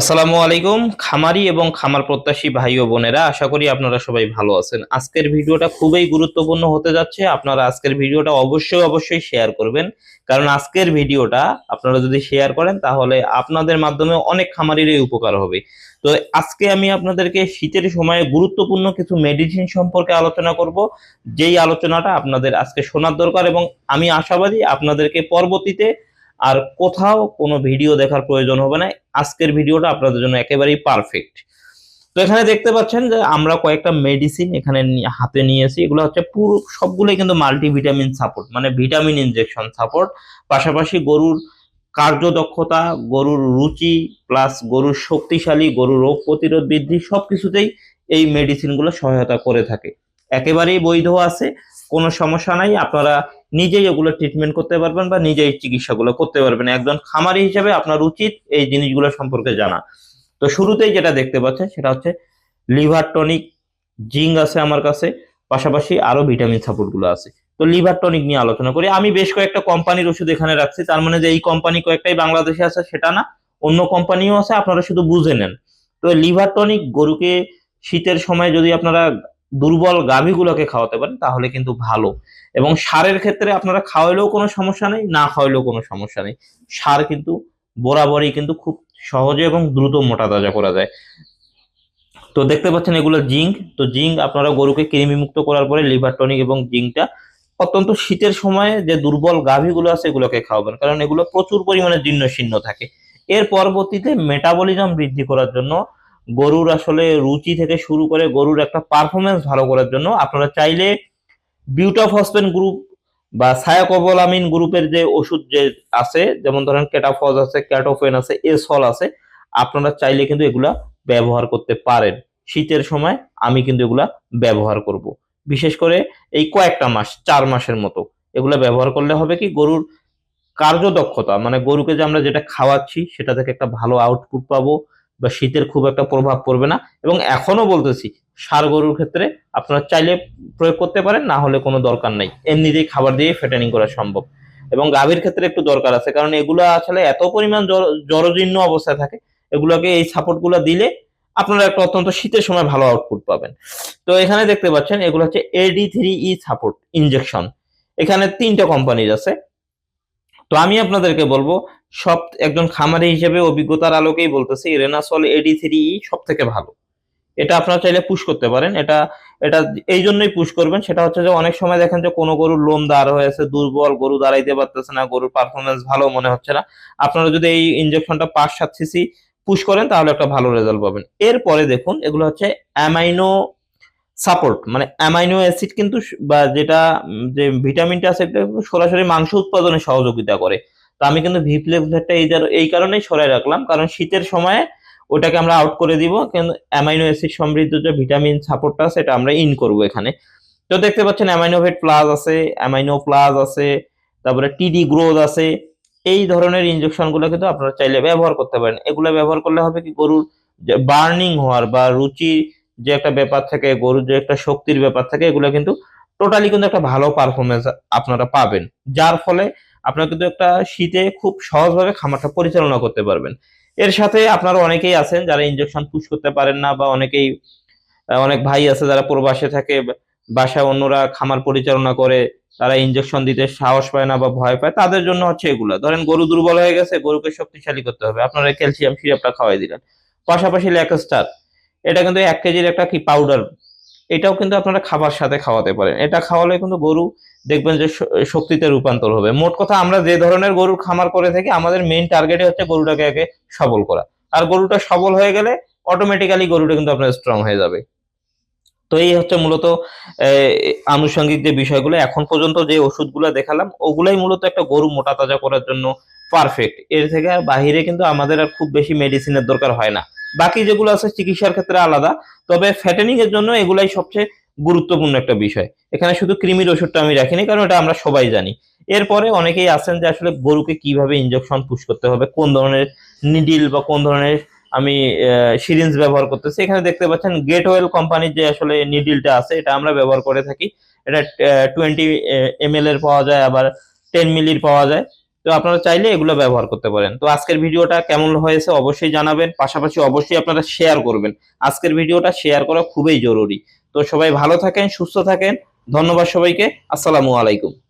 আসসালামু আলাইকুম, খামারি এবং খামার প্রত্যাশী ভাই ও বোনেরা, আশা করি আপনারা সবাই ভালো আছেন। আজকের ভিডিওটা খুবই গুরুত্বপূর্ণ হতে যাচ্ছে, আপনারা আজকের ভিডিওটা অবশ্যই অবশ্যই শেয়ার করবেন। কারণ আজকের ভিডিওটা আপনারা যদি শেয়ার করেন, তাহলে আপনাদের মাধ্যমে অনেক খামারিরই উপকার হবে। তো আজকে আমি আপনাদেরকে শীতের সময়ে গুরুত্বপূর্ণ কিছু মেডিসিন সম্পর্কে আলোচনা করব। যেই আলোচনাটা আপনাদের আজকে শোনার দরকার এবং আমি আশাবাদী আপনাদেরকে পরবর্তীতে আর কোথাও কোনো ভিডিও দেখার প্রয়োজন হবে না। আজকের ভিডিওটা আপনাদের জন্য একেবারেই পারফেক্ট তো এখানে দেখতে পাচ্ছেন যে আমরা কয়েকটা মেডিসিন এখানে হাতে নিয়েছি। এগুলো হচ্ছে পুরো, সবগুলোই কিন্তু মাল্টিভিটামিন সাপোর্ট মানে ভিটামিন ইনজেকশন সাপোর্ট পাশাপাশি গরুর কার্যদক্ষতা, গরুর রুচি প্লাস গরুর শক্তিশালী, গরুর রোগ প্রতিরোধ বৃদ্ধি, সবকিছুতেই এই মেডিসিনগুলো সহায়তা করে থাকে। একেবারেই বৈধ আছে, কোনো সমস্যা নাই। আপনারা নিজেই এগুলো ট্রিটমেন্ট করতে পারবেন বা নিজেই চিকিৎসাগুলো করতে পারবেন। একজন খামারি হিসেবে আপনার উচিত এই জিনিসগুলো সম্পর্কে জানা। তো শুরুতেই যেটা দেখতে পাচ্ছেন সেটা হচ্ছে লিভার টনিক, জিঙ্ক আছে আমার কাছে, পাশাপাশি আরও ভিটামিন সাপোর্টগুলো আছে। তো লিভার টনিক নিয়ে আলোচনা করি। আমি বেশ কয়েকটা কোম্পানির ওষুধ এখানে রাখছি, তার মানে যে এই কোম্পানি কয়েকটাই বাংলাদেশে আছে, সেটা না। অন্য কোম্পানিও আছে, আপনারা শুধু বুঝে নেন। তো লিভার টনিক, গরুকে শীতের সময় যদি আপনারা দুর্বল গাভীগুলোকে খাওয়াতে পারেন, তাহলে কিন্তু ভালো। এবং সারের ক্ষেত্রে আপনারা খাওয়াইলেও কোনো সমস্যা নেই, না খাওয়াইলেও কোনো সমস্যা নেই। সার কিন্তু বরাবরই কিন্তু খুব সহজে এবং দ্রুত মোটা তাজা করা যায়। তো দেখতে পাচ্ছেন এগুলো জিঙ্ক। তো জিঙ্ক আপনারা গরুকে কৃমি মুক্ত করার পরে লিভার টনিক এবং জিঙ্কটা অত্যন্ত শীতের সময়ে যে দুর্বল গাভীগুলো আছে এগুলোকে খাওয়াবেন, কারণ এগুলো প্রচুর পরিমাণে জীর্ণ শীর্ণ থাকে। এর পরবর্তীতে মেটাবলিজম বৃদ্ধি করার জন্য গরুর আসলে রুচি থেকে শুরু করে গরুর একটা পারফরমেন্স ভালো করার জন্য আপনারা চাইলে বিউটাফসফেন গ্রুপ বা সায়াকোবলামিন গ্রুপের যে ওষুধ যে আছে, যেমন ধরেন কেটাফজ আছে ক্যাটোফেন আছে এসল আছে, আপনারা চাইলে কিন্তু এগুলা ব্যবহার করতে পারেন। শীতের সময় আমি কিন্তু এগুলা ব্যবহার করব। বিশেষ করে এই কয়েকটা মাস, চার মাসের মতো এগুলা ব্যবহার করলে হবে কি গরুর কার্যদক্ষতা মানে গরুকে যে আমরা যেটা খাওয়াচ্ছি সেটা থেকে একটা ভালো আউটপুট পাবো। বা শীতের খুব একটা প্রভাব পড়বে না। এবং এখনও বলতেছি, সার গরুর ক্ষেত্রে আপনারা চাইলে প্রয়োগ করতে পারেন, না হলে কোনো দরকার নাই। এমনিতেই খাবার দিয়ে ফেটানিং করা সম্ভব। এবং গাভীর ক্ষেত্রে একটু দরকার আছে, কারণ এগুলো আসলে এত পরিমাণ জরাজীর্ণ অবস্থায় থাকে, এগুলোকে এই সাপোর্টগুলো দিলে আপনারা একটা অত্যন্ত শীতের সময় ভালো আউটপুট পাবেন। তো এখানে দেখতে পাচ্ছেন, এগুলো হচ্ছে AD three E support injection এখানে তিনটা কোম্পানির আছে। তো আমি আপনাদেরকে বলব সব একজন খামারি হিসেবে অভিজ্ঞতার আলোকেই বলতেছি রেনাসল এডি থ্রি সব থেকে ভালো। এটা আপনারা চাইলে পুশ করতে পারেন। এটা এটা এই জন্যই পুশ করবেন। সেটা হচ্ছে যে অনেক সময় দেখেন যে কোনো গরুর লোম দাঁড় হয়েছে, দুর্বল, গরু দাঁড়াইতে পারতেছে না, গরুর পারফরমেন্স ভালো মনে হচ্ছে না। আপনারা যদি এই ইনজেকশনটা পাঁচ সাত সিসি পুশ করেন, তাহলে একটা ভালো রেজাল্ট পাবেন। এরপরে দেখুন, এগুলো হচ্ছে অ্যামাইনো সাপোর্ট মানে অ্যামাইনো অ্যাসিড কিন্তু বা যেটা, যে ভিটামিনটা আছে সরাসরি মাংস উৎপাদনে সহযোগিতা করে। তো আমি কিন্তু ভিপ্লেভেটটা এই এই কারণেই সরাই রাখলাম। কারণ শীতের সময় ওটাকে আমরা আউট করে দিব, কিন্তু অ্যামাইনো অ্যাসিড সমৃদ্ধ যে ভিটামিন সাপোর্টটা আছে এটা আমরা ইন করব এখানে। তো দেখতে পাচ্ছেন অ্যামাইনোভেট প্লাস আছে অ্যামাইনো প্লাস আছে, তারপরে টিডি গ্রোথ আছে। এই ধরনের ইনজেকশনগুলো কিন্তু আপনারা চাইলে ব্যবহার করতে পারেন। এগুলো ব্যবহার করলে হবে কি, গরুর বার্নিং হওয়ার বা রুচি যে একটা ব্যাপার থাকে, গরুর যে একটা শক্তির ব্যাপার থাকে, এগুলো কিন্তু টোটালি কিন্তু একটা ভালো পারফরমেন্স আপনারা পাবেন। যার ফলে আপনারা কিন্তু একটা শীতে খুব সহজভাবে খামারটা পরিচালনা করতে পারবেন। এর সাথে আপনারা অনেকেই আছেন যারা ইনজেকশন পুশ করতে পারেন না বা অনেকেই অনেক ভাই আছে যারা প্রবাসে থাকে, বাসায় অন্যরা খামার পরিচালনা করে, তারা ইনজেকশন দিতে সাহস পায় না বা ভয় পায়, তাদের জন্য হচ্ছে এগুলা। ধরেন গরু দুর্বল হয়ে গেছে, গরুকে শক্তিশালী করতে হবে। আপনারা ক্যালসিয়াম সিরাপটা খাওয়াই দিলেন। পাশাপাশি ল্যাকস্টার এটা কিন্তু এক কেজির একটা কি পাউডার এটাও কিন্তু আপনারা খাবার সাথে খাওয়াতে পারেন। এটা খাওয়ালে কিন্তু গরু দেখবেন যে শক্তিতে রূপান্তর হবে। মোট কথা আমরা যে ধরনের গরুর খামার করে থাকি, আমাদের মেইন টার্গেটে হচ্ছে গরুটাকে আগে সবল করা। আর গরুটা সবল হয়ে গেলে অটোমেটিক্যালি গরুটা কিন্তু আপনার স্ট্রং হয়ে যাবে। তো এই হচ্ছে মূলত আনুষঙ্গিক যে বিষয়গুলো, এখন পর্যন্ত যে ওষুধগুলো দেখালাম, ওগুলাই মূলত একটা গরু মোটা তাজা করার জন্য পারফেক্ট এর থেকে আর বাহিরে কিন্তু আমাদের আর খুব বেশি মেডিসিনের দরকার হয় না। বাকি যেগুলো আছে চিকিৎসার ক্ষেত্রে আলাদা। তবে ফ্যাটেনিং এর জন্য এগুলাই সবচেয়ে গুরুত্বপূর্ণ একটা বিষয়। এখানে শুধু কৃমির ওষুধটা আমি রাখিনি, কারণ এটা আমরা সবাই জানি। এরপরে অনেকেই আছেন যে আসলে গরুকে কীভাবে ইনজেকশন পুশ করতে হবে, কোন ধরনের নিডিল বা কোন ধরনের আমি সিরিঞ্জ ব্যবহার করতেছি। এখানে দেখতে পাচ্ছেন গেট ওয়েল কোম্পানির যে আসলে নিডিলটা আছে, এটা আমরা ব্যবহার করে থাকি। এটা টোয়েন্টি এম এর পাওয়া যায়, আবার টেন মিলির পাওয়া যায়। তো আপনারা চাইলে এগুলো ব্যবহার করতে পারেন। তো আজকের ভিডিওটা কেমন হয়েছে অবশ্যই জানাবেন, পাশাপাশি অবশ্যই আপনারা শেয়ার করবেন। আজকের ভিডিওটা শেয়ার করা খুবই জরুরি। তো সবাই ভালো থাকেন, সুস্থ থাকেন। ধন্যবাদ সবাইকে। আসসালামু আলাইকুম।